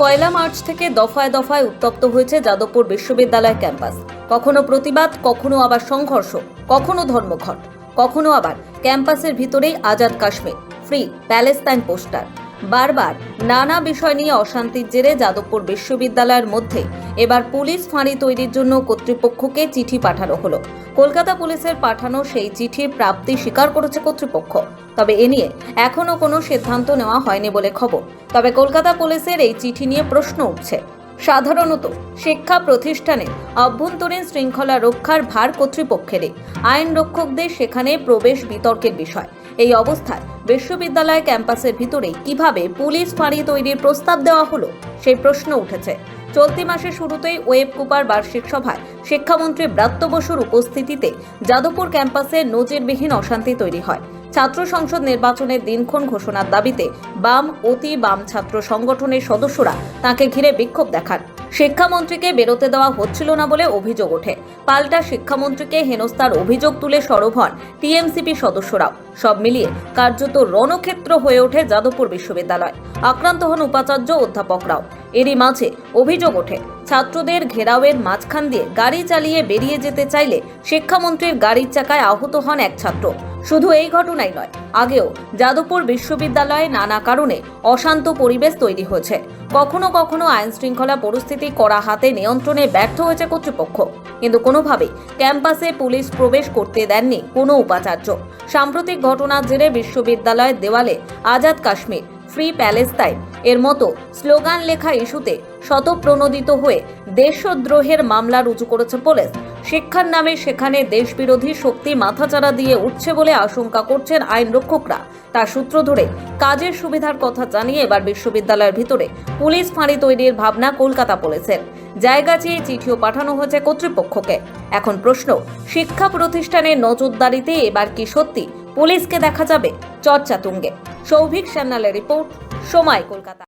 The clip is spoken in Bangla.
পয়লা মার্চ থেকে দফায় দফায় উত্তপ্ত হয়েছে যাদবপুর বিশ্ববিদ্যালয় ক্যাম্পাস। কখনো প্রতিবাদ, কখনো আবার সংঘর্ষ, কখনো ধর্মঘট, কখনো আবার ক্যাম্পাসের ভিতরেই Azad Kashmir, free, Palestine poster. বারবার নানা বিষয় নিয়ে অশান্তির জেরে যাদবপুর বিশ্ববিদ্যালয়ের মধ্যে এবার পুলিশ ফাঁড়ি তৈরির জন্য কর্তৃপক্ষকে চিঠি পাঠানো হলো। কলকাতা পুলিশের পাঠানো সেই চিঠির প্রাপ্তি স্বীকার করেছে কর্তৃপক্ষ। তবে এ নিয়ে এখনও কোনো সিদ্ধান্ত নেওয়া হয়নি বলে খবর। তবে কলকাতা পুলিশের এই চিঠি নিয়ে প্রশ্ন উঠছে। সাধারণত শিক্ষা প্রতিষ্ঠানে অভ্যন্তরীণ শৃঙ্খলা রক্ষার ভার কর্তৃপক্ষেরই আইন রক্ষকদের সেখানে প্রবেশ বিতর্কের বিষয়। এই অবস্থায় বিশ্ববিদ্যালয় ক্যাম্পাসের ভিতরে কীভাবে পুলিশ ফাঁড়ি তৈরির প্রস্তাব দেওয়া হলো সেই প্রশ্ন উঠেছে। চলতি মাসের শুরুতেই ওয়েব কুপার বার্ষিক সভায় শিক্ষামন্ত্রী ব্রাত্য বসুর উপস্থিতিতে যাদবপুর ক্যাম্পাসে নজিরবিহীন অশান্তি তৈরি হয়। ছাত্র সংসদ নির্বাচনের দিনক্ষণ ঘোষণার দাবিতে বাম, অতি বাম ছাত্র সংগঠনের সদস্যরা তাকে ঘিরে বিক্ষোভ দেখান। শিক্ষামন্ত্রীকে বেরোতে দেওয়া হচ্ছিল না বলে অভিযোগ ওঠে। পাল্টা শিক্ষামন্ত্রীকে হেনস্থার অভিযোগ তুলে সরব হন টিএমসিপি সদস্যরাও। সব মিলিয়ে কার্যত রণক্ষেত্র হয়ে ওঠে যাদবপুর বিশ্ববিদ্যালয়। আক্রান্ত হন উপাচার্য অধ্যাপকরাও এরই মাঝে অভিযোগ ওঠে, ছাত্রদের ঘেরাওয়ের মাঝখান দিয়ে গাড়ি চালিয়ে বেরিয়ে যেতে চাইলে শিক্ষামন্ত্রীর গাড়ির চাকায় আহত হন এক ছাত্র। শুধু এই ঘটনাই নয়, আগেও যাদবপুর বিশ্ববিদ্যালয়ে নানা কারণে অশান্ত পরিবেশ তৈরি হয়েছে। কখনো কখনো আইন শৃঙ্খলা পরিস্থিতি করা হাতে নিয়ন্ত্রণে ব্যর্থ হয়েছে কর্তৃপক্ষ। কিন্তু কোনোভাবেই ক্যাম্পাসে পুলিশ প্রবেশ করতে দেননি কোনো উপাচার্য। সাম্প্রতিক ঘটনার জেরে বিশ্ববিদ্যালয়ের দেওয়ালে আজাদ কাশ্মীর, ফ্রি প্যালেস্তাইন এর মতো স্লোগান লেখা ইস্যুতে শতপ্রণোদিত হয়ে দেশদ্রোহের মামলা রুজু করেছে পুলিশ। শিক্ষার নামে সেখানে দেশবিরোধী শক্তি মাথাচাড়া দিয়ে উঠছে বলে আশঙ্কা করছেন আইন রক্ষকরা। তার সূত্র ধরে কাজের সুবিধার কথা জানিয়ে এবার বিশ্ববিদ্যালয়ের ভিতরে পুলিশ ফাঁড়ি তৈরির ভাবনা কলকাতা পুলিশের। জায়গা চেয়ে চিঠিও পাঠানো হয়েছে কর্তৃপক্ষকে। এখন প্রশ্ন, শিক্ষা প্রতিষ্ঠানের নজরদারিতে এবার কি সত্যি? পুলিশকে দেখা যাবে চর্চা তুঙ্গে সৌভিক সান্যালের রিপোর্ট, সময় কলকাতা।